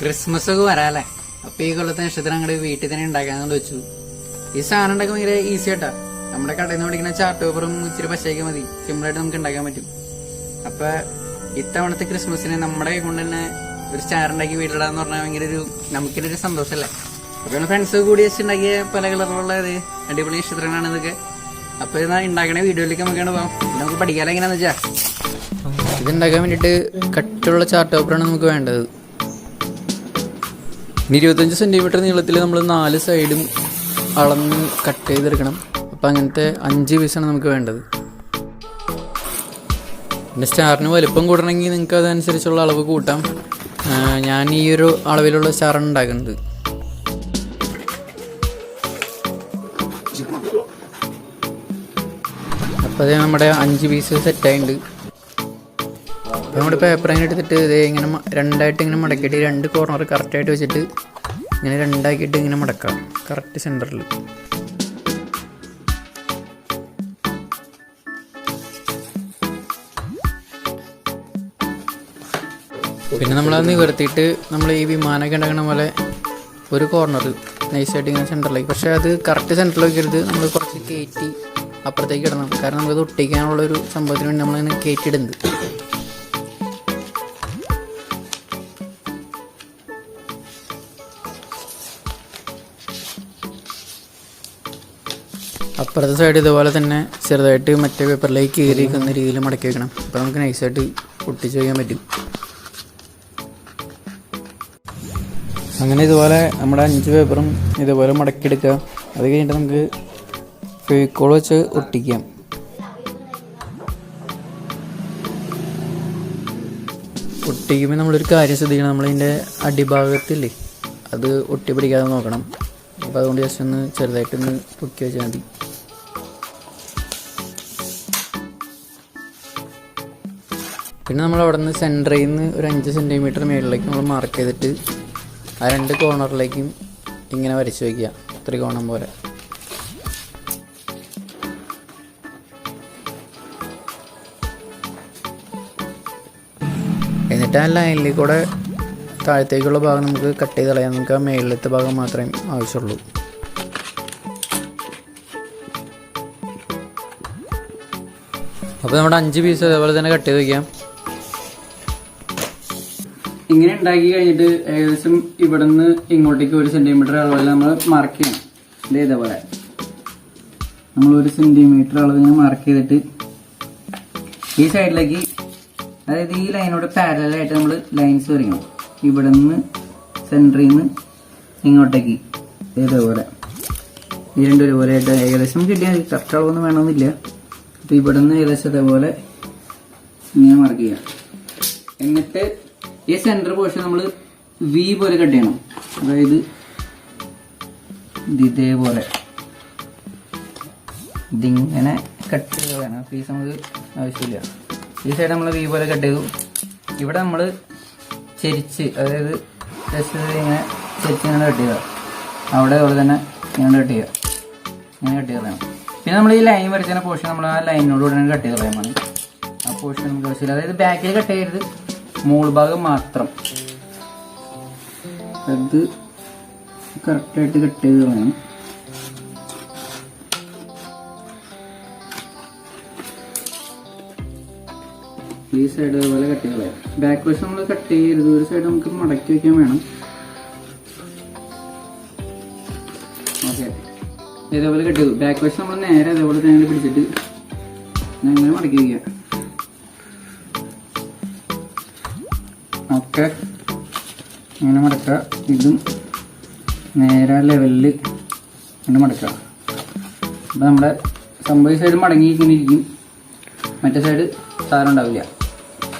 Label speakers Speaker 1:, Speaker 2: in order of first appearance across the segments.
Speaker 1: Christmas ഒക്കെ വരാല്ലേ? അപ്പൊ ഈ കൊല്ലത്തെ നക്ഷത്രം വീട്ടിൽ തന്നെ ഉണ്ടാക്കാന്ന് വെച്ചു. ഈ സാധനം ഉണ്ടാക്കാൻ ഭയങ്കര ഈസി ആട്ടാ. നമ്മുടെ കടയിൽ നിന്ന് പഠിക്കുന്ന ചാർട്ട് പേപ്പറും ഇച്ചിരി പശയൊക്കെ മതി. സിമ്പിൾ ആയിട്ട് നമുക്ക് ഉണ്ടാക്കാൻ പറ്റും. അപ്പൊ ഇത്തവണത്തെ ക്രിസ്മസിന് നമ്മുടെ കൈ കൊണ്ട് തന്നെ ഒരു സ്റ്റാർ വീട്ടിലിടാന്ന് പറഞ്ഞാൽ ഭയങ്കര ഒരു നമുക്കൊരു ഒരു സന്തോഷമല്ലേ അപ്പൊ ഫ്രണ്ട്സ് കൂടി വെച്ചുണ്ടാക്കിയ പല കളറിലുള്ള ഇത് അടിപൊളി നക്ഷത്രങ്ങളാണ് ഇതൊക്കെ. അപ്പൊ ഇത് ഉണ്ടാക്കണ വീഡിയോയിലേക്ക് നമുക്കാണ് പോകാം. നമുക്ക് പഠിക്കാൻ എങ്ങനെയാന്ന് വെച്ചാ? ഇത് ഉണ്ടാക്കാൻ വേണ്ടിയിട്ട് കട്ടുള്ള ചാർട്ട് പേപ്പറാണ് നമുക്ക് വേണ്ടത്. ഇനി ഇരുപത്തഞ്ച് സെന്റിമീറ്റർ നീളത്തിൽ നമ്മൾ നാല് സൈഡും അളന്ന് കട്ട് ചെയ്തെടുക്കണം. അപ്പോൾ അങ്ങനത്തെ അഞ്ച് പീസാണ് നമുക്ക് വേണ്ടത്. പിന്നെ സ്റ്റാറിന് വലുപ്പം കൂടണമെങ്കിൽ നിങ്ങൾക്ക് അതനുസരിച്ചുള്ള അളവ് കൂട്ടാം. ഞാൻ ഈ ഒരു അളവിലുള്ള സ്റ്റാറാണ് ഉണ്ടാക്കുന്നത്. അപ്പോൾ അത് നമ്മുടെ അഞ്ച് പീസ് സെറ്റായിട്ടുണ്ട് നമ്മുടെ പേപ്പർ അങ്ങനെ എടുത്തിട്ട് ഇത് ഇങ്ങനെ രണ്ടായിട്ട് ഇങ്ങനെ മടക്കിയിട്ട് രണ്ട് കോർണർ കറക്റ്റായിട്ട് വെച്ചിട്ട് ഇങ്ങനെ രണ്ടാക്കിയിട്ട് ഇങ്ങനെ മടക്കാം. കറക്റ്റ് സെന്ററിൽ പിന്നെ നമ്മളത് നിവർത്തിയിട്ട് നമ്മൾ ഈ വിമാനമൊക്കെ ഉണ്ടാക്കണ പോലെ ഒരു കോർണർ നൈസായിട്ട് ഇങ്ങനെ സെന്ററിലേക്ക് പക്ഷേ അത് കറക്റ്റ് സെന്ററിൽ വയ്ക്കരുത് നമ്മൾ കുറച്ച് കയറ്റി അപ്പുറത്തേക്ക് ഇടണം. കാരണം നമുക്കത് ഒട്ടിക്കാനുള്ള ഒരു സംഭവത്തിന് വേണ്ടി നമ്മളിങ്ങനെ കയറ്റിയിടുന്നത് അപ്പുറത്തെ സൈഡ് ഇതുപോലെ തന്നെ ചെറുതായിട്ട് മറ്റേ പേപ്പറിലേക്ക് കീറി നിൽക്കുന്ന രീതിയിൽ മടക്കി വെക്കണം. അപ്പോൾ നമുക്ക് നൈസായിട്ട് ഒട്ടിച്ച് വയ്ക്കാൻ പറ്റും. അങ്ങനെ ഇതുപോലെ നമ്മുടെ അഞ്ച് പേപ്പറും ഇതുപോലെ മടക്കിയെടുക്കുക. അത് കഴിഞ്ഞിട്ട് നമുക്ക് ഫെവിക്കോൾ വെച്ച് ഒട്ടിക്കാം. ഒട്ടിക്കുമ്പോൾ നമ്മളൊരു കാര്യം ശ്രദ്ധിക്കണം. നമ്മളതിന്റെ അടിഭാഗത്തില്ലേ അത് ഒട്ടി പിടിക്കാതെ നോക്കണം. അപ്പോൾ അതുകൊണ്ട് ജസ്റ്റ് ഒന്ന് ചെറുതായിട്ടൊന്ന് പൊക്കി വെച്ചാൽ മതി. പിന്നെ നമ്മൾ അവിടെ നിന്ന് സെന്ററിൽ നിന്ന് ഒരു അഞ്ച് സെന്റിമീറ്റർ മുകളിലേക്ക് നമ്മൾ മാർക്ക് ചെയ്തിട്ട് ആ രണ്ട് കോർണറിലേക്കും ഇങ്ങനെ വരച്ച് വയ്ക്കുക ത്രികോണം പോലെ. എന്നിട്ട് ആ ലൈനിൽ കൂടെ താഴത്തേക്കുള്ള ഭാഗം നമുക്ക് കട്ട് ചെയ്ത് കളയാം. നമുക്ക് ആ മേളിലത്തെ ഭാഗം മാത്രമേ ആവശ്യമുള്ളൂ. അപ്പോൾ നമ്മുടെ അഞ്ച് പീസ് അതേപോലെ തന്നെ കട്ട് ചെയ്ത് വയ്ക്കാം ഇങ്ങനെ ഉണ്ടാക്കി കഴിഞ്ഞിട്ട് ഏകദേശം ഇവിടുന്ന് ഇങ്ങോട്ടേക്ക് ഒരു സെന്റിമീറ്റർ അളവിൽ നമ്മൾ മാർക്ക് ചെയ്യണം. ഇത് ഇതേപോലെ. നമ്മൾ ഒരു സെന്റിമീറ്റർ അളവ് ഇങ്ങനെ മാർക്ക് ചെയ്തിട്ട് ഈ സൈഡിലേക്ക് അതായത് ഈ ലൈനോട് പാരലായിട്ട് നമ്മൾ ലൈൻസ് വരയ്ക്കണം. ഇവിടെ നിന്ന് സെന്ററിൽ നിന്ന് ഇങ്ങോട്ടേക്ക് ഇതേപോലെ. ഈ രണ്ടും ഒരുപോലെ ആയിട്ട് ഏകദേശം കിട്ടിയാൽ കറക്റ്റ് അളവൊന്നും വേണമെന്നില്ല. അപ്പോൾ ഇവിടെ നിന്ന് ഏകദേശം ഇതേപോലെ ഇങ്ങനെ മാർക്ക് ചെയ്യാം. എന്നിട്ട് ഈ സെന്റർ പോർഷൻ നമ്മൾ വി പോലെ കട്ട് ചെയ്യണം. അതായത് ഇത് ഇതേപോലെ. ഇതിങ്ങനെ കട്ട് വേണം പീസ് നമുക്ക് ആവശ്യമില്ല. ഈ സൈഡ് നമ്മൾ വി പോലെ കട്ട് ചെയ്തു. ഇവിടെ നമ്മൾ ചെരിച്ച് അതായത് ജസ്റ്റ് ഇങ്ങനെ ചെരിച്ച് ഇങ്ങനെ കട്ട് ചെയ്യുക. അവിടെ അതുപോലെ തന്നെ ഇങ്ങനെ കട്ട് ചെയ്യുക. ഇങ്ങനെ കട്ട് ചെയ്ത് കളയണം പിന്നെ നമ്മൾ ഈ ലൈൻ വരച്ച പോർഷൻ നമ്മൾ ആ ലൈനിനോട് ഉടനെ കട്ട് ചെയ്ത് കളയാൻ ആ പോർഷൻ നമുക്ക് ആവശ്യമില്ല. അതായത് ബാക്കിൽ കട്ട് ചെയ്യരുത്. മോൾ ഭാഗം മാത്രം. അത് കറക്റ്റായിട്ട് കട്ട് ചെയ്ത് കളയണം. ഈ സൈഡ് അതുപോലെ കട്ട് ചെയ്ത് കളയാം. ബാക്ക് വശം നമ്മൾ കട്ട് ചെയ്യരുത്. ഒരു സൈഡ് നമുക്ക് മടക്കി വെക്കാൻ വേണം. ഇതേപോലെ കട്ട് ചെയ്തു. ബാക്ക് വശം നമ്മൾ നേരെ അതേപോലെ തന്നെ പിടിച്ചിട്ട് അങ്ങനെ മടക്കി വയ്ക്കുക ഓക്കെ അങ്ങനെ മടക്കുക. ഇതും നേരെ ലെവലിൽ ഇങ്ങനെ മടക്കുക. അപ്പോൾ നമ്മുടെ സംഭവ സൈഡ് മടങ്ങി ഇങ്ങനെ ഇരിക്കും. മറ്റേ സൈഡ് സാധനം ഉണ്ടാവില്ല.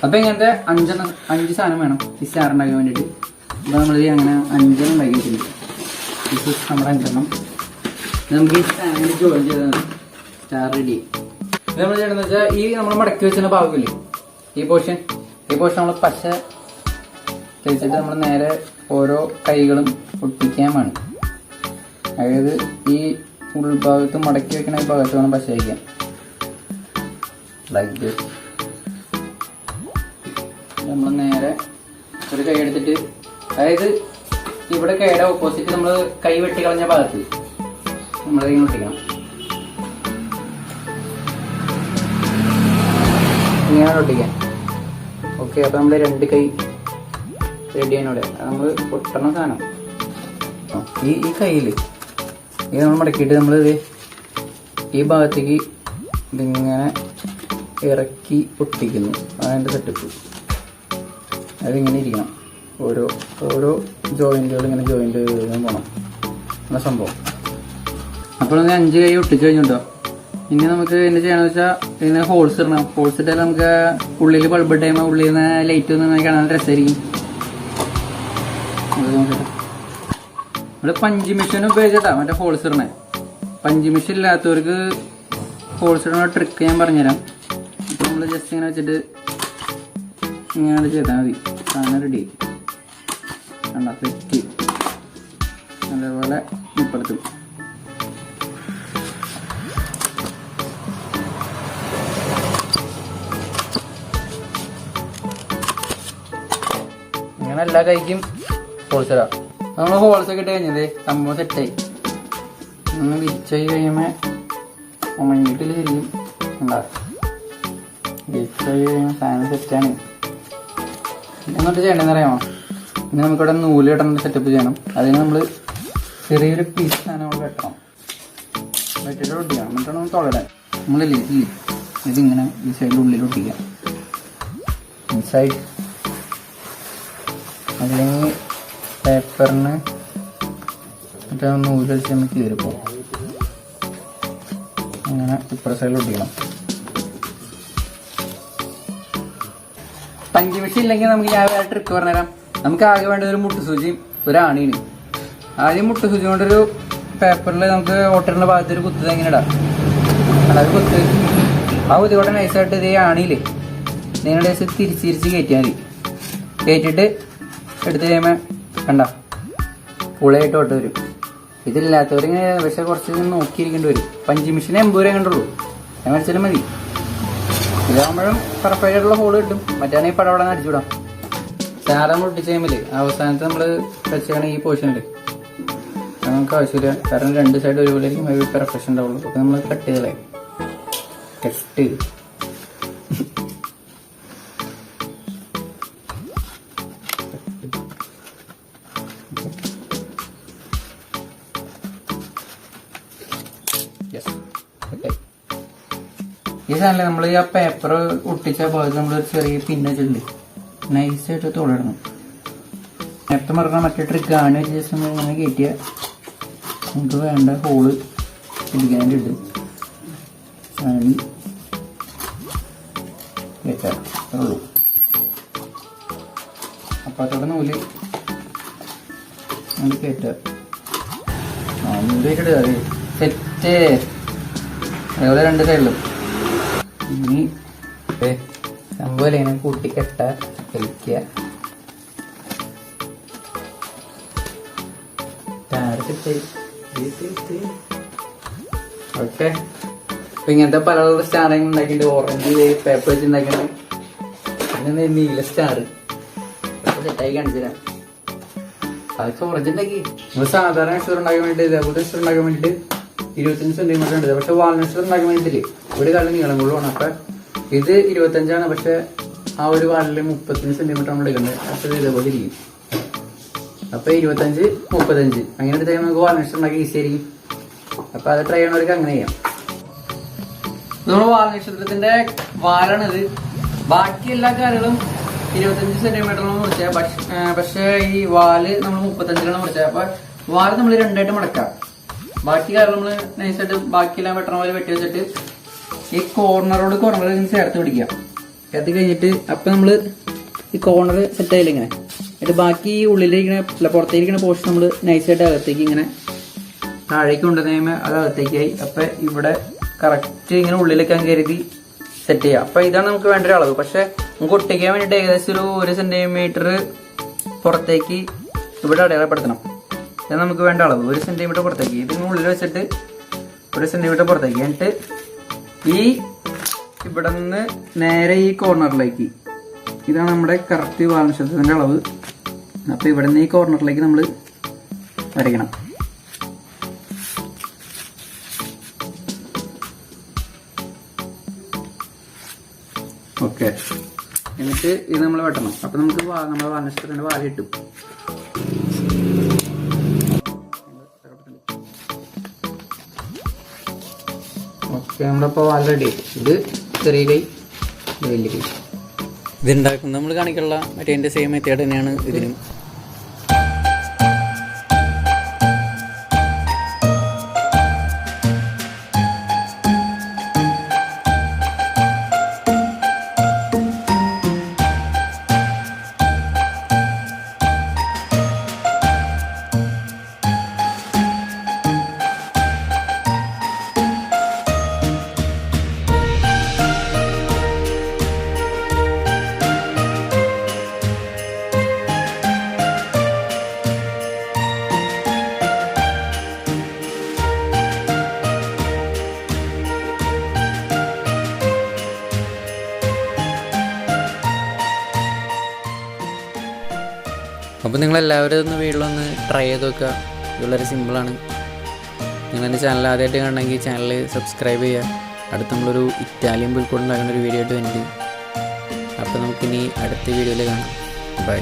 Speaker 1: അപ്പോൾ ഇങ്ങനത്തെ അഞ്ചെണ്ണം അഞ്ച് സാധനം വേണം ഈ സ്റ്റാർ ഉണ്ടാക്കാൻ വേണ്ടിയിട്ട്. അപ്പോൾ നമ്മൾ അങ്ങനെ അഞ്ചെണ്ണം ഉണ്ടാക്കി വെച്ചിട്ടുണ്ട്. ഇത് നമ്മുടെ അഞ്ചെണ്ണം. നമുക്ക് ഈ സ്റ്റാൻഡ് ജോയിൻ ചെയ്തതാണ്. സ്റ്റാർ റെഡി നമ്മൾ ചെയ്യണമെന്ന് വെച്ചാൽ ഈ നമ്മൾ മടക്കി വെച്ചിരുന്ന ഭാഗമില്ലേ ഈ പോർഷൻ ഈ പോർഷൻ നമ്മൾ പച്ച തേച്ചിട്ട് നമ്മൾ നേരെ ഓരോ കൈകളും ഒട്ടിക്കാൻ വേണം അതായത് ഈ ഉൾഭാഗത്ത് മടക്കി വെക്കണ ഈ ഭാഗത്ത് വേണം പശ വയ്ക്കാൻ. ലൈക്ക് നമ്മൾ നേരെ ഒരു കൈ എടുത്തിട്ട് അതായത് ഇവിടെ കൈയുടെ ഓപ്പോസിറ്റ് നമ്മൾ കൈ വെട്ടി കളഞ്ഞ ഭാഗത്ത് നമ്മൾ കൈ ഒട്ടിക്കണം ഇങ്ങനെ ഒട്ടിക്കാം ഓക്കെ അപ്പൊ നമ്മൾ രണ്ട് കൈ റെഡിയാണ് ഇവിടെ നമ്മൾ പൊട്ടണ സാധനം. ഈ ഈ കയ്യിൽ ഇത് നമ്മൾ മടക്കിയിട്ട് നമ്മൾ ഇത് ഈ ഭാഗത്തേക്ക് ഇതിങ്ങനെ ഇറക്കി ഒട്ടിക്കുന്നു അതിന്റെ സെറ്റപ്പ് അതിങ്ങനെ ഇരിക്കണം. ഓരോ ഓരോ ജോയിന്റുകൾ ഇങ്ങനെ ജോയിന്റ് പോകണം എന്ന സംഭവം. അപ്പോൾ ഞാൻ അഞ്ച് കൈ ഒട്ടിച്ച് കഴിഞ്ഞിട്ടോ? ഇനി നമുക്ക് എന്ത് ചെയ്യണമെന്ന് വെച്ചാൽ ഇതിന് ഹോൾസ് ഇടണം. ഹോൾസ് ഇട്ടാൽ നമുക്ക് ഉള്ളിൽ ബൾബ് ഇട്ടുമ്പോൾ ഉള്ളിൽ നിന്ന് ലൈറ്റ് ഒന്ന് കാണാൻ രസമായിരിക്കും അത് പഞ്ചി മെഷീൻ ഉപയോഗിച്ചതാ മറ്റേ ഹോൾസ് ഇടണേ. പഞ്ച് മെഷീൻ ഇല്ലാത്തവർക്ക് ഹോൾസ് ട്രിക്ക് ഞാൻ പറഞ്ഞുതരാം. ഇപ്പൊ നമ്മൾ ജസ്റ്റ് ഇങ്ങനെ വെച്ചിട്ട് ഇങ്ങനെ ചെയ്താൽ മതി. സാധനം റെഡി കണ്ട? സെറ്റ് അതേപോലെ ഇപ്പുറത്തും എല്ലാ കൈക്കും ഹോൾസെലാ നമ്മൾ ഹോൾസ് ഒക്കെ ഇട്ട് കഴിഞ്ഞത് സംഭവം സെറ്റായി. ഒന്ന് വിരിച്ചായി കഴിയുമ്പോൾ ഉണങ്ങിയിട്ടില്ല ശരിക്കും ഉണ്ടാ വിരിച്ചായി കഴിയുമ്പോൾ സാധനം സെറ്റാണ്. എന്നിട്ട് ചെയ്യണമെന്ന് അറിയാമോ? ഇനി നമുക്കിവിടെ നൂൽ ഇടേണ്ട സെറ്റപ്പ് ചെയ്യണം. അതിന് നമ്മൾ ചെറിയൊരു പീസ് സാധനം നമ്മൾ വെട്ടണം വെട്ടിട്ട് ഒട്ടിക്കണം. എന്നിട്ടാണ് നമ്മൾ തുളരാൻ നമ്മളില്ലേ? ഇതിങ്ങനെ ഈ സൈഡിൽ ഉള്ളിൽ ഒട്ടിക്കാം. ഇൻസൈഡ് അല്ലെങ്കിൽ പേപ്പറിന് മറ്റേ നൂൽ വെച്ച് നമുക്ക് കീറിപ്പോ അങ്ങനെ ഇപ്പുറ സൈഡിൽ ഒട്ടിക്കണം. പഞ്ച് മെഷീൻ ഇല്ലെങ്കിൽ നമുക്ക് ഞാൻ വേറെ ട്രിക്ക് പറഞ്ഞുതരാം. നമുക്ക് ആകെ വേണ്ടത് ഒരു മുട്ടുസൂചിയും ഒരു ആണിയും. ആദ്യം മുട്ടുസൂചി കൊണ്ടൊരു പേപ്പറിൽ നമുക്ക് ഓട്ടറിന്റെ ഭാഗത്ത് ഒരു കുത്ത് ഇങ്ങനെ ഇടാം. അതായത് കുത്ത്. ആ കുത്തി കൂടെ നൈസായിട്ട് ഇതേ ആണിയില്ലേ നിങ്ങളുടെ തിരിച്ച് തിരിച്ച് കയറ്റിയാൽ മതി. കയറ്റിയിട്ട് എടുത്ത് കഴിയുമ്പോൾ കണ്ട? പുളയായിട്ട് വരും. ഇതില്ലാത്തവരിങ്ങനെ പക്ഷെ കുറച്ച് നോക്കിയിരിക്കേണ്ടി വരും. പഞ്ച് മിഷനെ എൺപത് രൂപ കണ്ടുള്ളൂ. ഞാൻ മേടിച്ചാലും മതി. ഇതാകുമ്പോഴും പെർഫെക്റ്റ് ആയിട്ടുള്ള ഹോൾ കിട്ടും മറ്റാണെങ്കിൽ പടപടം അടിച്ചുവിടാം. നമ്മൾ ഒട്ടിച്ച് കഴിയുമ്പോൾ അവസാനത്ത് നമ്മൾ വെച്ചാണ് ഈ പോർഷനിൽ നമുക്ക് ആവശ്യമില്ല. കാരണം രണ്ട് സൈഡ് ഒരുപോലെ ആയിരിക്കും പെർഫെക്ഷൻ ഉണ്ടാവുള്ളൂ. അപ്പോൾ നമ്മൾ കട്ട് ചെയ്തല്ലേ കട്ട് ഈ സാധനം നമ്മൾ ആ പേപ്പർ ഒട്ടിച്ച ഭാഗത്ത് നമ്മൾ ചെറിയ പിന്ന് വെച്ചിട്ടുണ്ട്. നൈസായിട്ട് തുടരണം നേരത്തെ പറഞ്ഞ മറ്റേ ട്രിക്ക് ആണ്. വെച്ച് ജസ്റ്റ് ഇങ്ങനെ കയറ്റിയ നമുക്ക് വേണ്ട ഹോൾ പിടിക്കാനായിട്ട് ആണ് കയറ്റാം ഉള്ളൂ. അപ്പം അതോടെ നൂൽ നമ്മൾ കയറ്റാം ആ നൂൽ കയറ്റിട്ട് സെറ്റ് അതേപോലെ രണ്ട് സൈഡിലും ഇനി സംഭവം ഇങ്ങനെ കൂട്ടിക്കെട്ട വലിക്കുക ഓക്കെ. അപ്പൊ ഇങ്ങനത്തെ പല സ്റ്റാർ ഉണ്ടാക്കിയിട്ട് ഓറഞ്ച് പേപ്പർ വെച്ച് ഉണ്ടാക്കിയിട്ട് പിന്നെ നീല സ്റ്റാർ സെറ്റായി കാണിച്ചു തരാം. അതൊക്കെ ഓറഞ്ച് ഉണ്ടാക്കി. നമ്മൾ സാധാരണ ഉണ്ടാക്കാൻ വേണ്ടി ഇതേപോലെ ഉണ്ടാക്കാൻ വേണ്ടിയിട്ട് ഇരുപത്തഞ്ച് സെന്റിമീറ്റർ ഉണ്ട്. പക്ഷെ നെക്സ്റ്റർ ഉണ്ടാക്കാൻ വേണ്ടിയില്ലേ ഒരു കല്ല് നീളം കൊള്ളുവാണ്. അപ്പൊ ഇത് ഇരുപത്തഞ്ചാണ്. പക്ഷെ ആ ഒരു വാളിൽ മുപ്പത്തഞ്ച് സെന്റിമീറ്റർ നമ്മൾ എടുക്കുന്നത് അപ്പൊ ഇത് ഇതേപോലെ ഇരിക്കും. അപ്പൊ ഇരുപത്തഞ്ച് മുപ്പത്തഞ്ച്. അങ്ങനെ എടുത്താൽ നമുക്ക് വാൾ നെക്സ്റ്റർ ഉണ്ടാക്കി ഈസി ആയിരിക്കും. അപ്പൊ അത് ട്രൈ ചെയ്യണവർക്ക് അങ്ങനെ ചെയ്യാം. നമ്മൾ വാൽ നക്ഷത്രത്തിന്റെ വാലാണിത്. ബാക്കി എല്ലാ കാര്യങ്ങളും ഇരുപത്തഞ്ച് സെന്റിമീറ്ററിലാണ് മുറിച്ചത് പക്ഷേ ഈ വാൽ നമ്മൾ മുപ്പത്തഞ്ചിലാണ് മുറിച്ചത് അപ്പൊ വാൽ നമ്മൾ രണ്ടായിട്ട് മടക്കാം. ബാക്കി കാര്യം നമ്മൾ നൈസായിട്ട് ബാക്കിയെല്ലാം വെട്ടണ പോലെ വെട്ടി വെച്ചിട്ട് ഈ കോർണറോട് കോർണർ ചേർത്ത് പിടിക്കാം ചേർത്ത് കഴിഞ്ഞിട്ട് അപ്പൊ നമ്മൾ ഈ കോർണർ സെറ്റ് ആയില്ല ഇങ്ങനെ. എന്നിട്ട് ബാക്കി ഉള്ളിലിരിക്കുന്ന അല്ല പുറത്തേരിക്കുന്ന പോർഷൻ നമ്മൾ നൈസായിട്ട് അകത്തേക്ക് ഇങ്ങനെ താഴേക്ക് കൊണ്ടുവന്ന് അത് അകത്തേക്കായി. അപ്പൊ ഇവിടെ കറക്റ്റ് ഇങ്ങനെ ഉള്ളിലേക്ക് അങ്ങ് കരുതി സെറ്റ് ചെയ്യാം അപ്പൊ ഇതാണ് നമുക്ക് വേണ്ട ഒരു അളവ്. പക്ഷെ നമുക്ക് ഒട്ടിക്കാൻ വേണ്ടിയിട്ട് ഏകദേശം ഒരു ഒരു സെന്റിമീറ്റർ പുറത്തേക്ക് ഇവിടെ അടയാളപ്പെടുത്തണം. ഇത് നമുക്ക് വേണ്ട അളവ്. ഒരു സെന്റിമീറ്റർ പുറത്തേക്ക്. ഇതിന് ഉള്ളിൽ വെച്ചിട്ട് ഒരു സെന്റിമീറ്റർ പുറത്തേക്ക്. എന്നിട്ട് ഈ ഇവിടെ നിന്ന് നേരെ ഈ കോർണറിലേക്ക് ഇതാണ് നമ്മുടെ കറക്റ്റ് വാൽനക്ഷത്രത്തിന്റെ അളവ്. അപ്പോൾ ഇവിടെ നിന്ന് ഈ കോർണറിലേക്ക് നമ്മൾ വരയ്ക്കണം. ഓക്കെ എന്നിട്ട് ഇത് നമ്മൾ വെട്ടണം. അപ്പം നമുക്ക് നമ്മുടെ വാൽനഷ്ടത്തിന്റെ വാല കിട്ടും. ഓക്കെ നമ്മളിപ്പോൾ ഓൾറെഡി റെഡി ഇത് ചെറിയ കൈ വലിയ കൈ.
Speaker 2: ഇതുണ്ടാക്കുന്നത് നമ്മൾ കാണിക്കുള്ള മറ്റേ എന്റെ സെയിം മെത്തേഡ് തന്നെയാണ് ഇതിനും. അപ്പോൾ നിങ്ങൾ എല്ലാവരും ഒന്ന് വീട്ടിലൊന്ന് ട്രൈ ചെയ്ത് നോക്കുക. വളരെ സിമ്പിളാണ് നിങ്ങളെന്റെ ചാനൽ ആദ്യമായിട്ട് കാണണമെങ്കിൽ ചാനൽ സബ്സ്ക്രൈബ് ചെയ്യുക. അടുത്ത് നമ്മളൊരു ഇറ്റാലിയൻ പുൽക്കൂടുണ്ടാക്കുന്ന ഒരു വീഡിയോ ആയിട്ട് വരുന്നുണ്ട് അപ്പോൾ നമുക്കിനി അടുത്ത വീഡിയോയിൽ കാണാം. ബൈ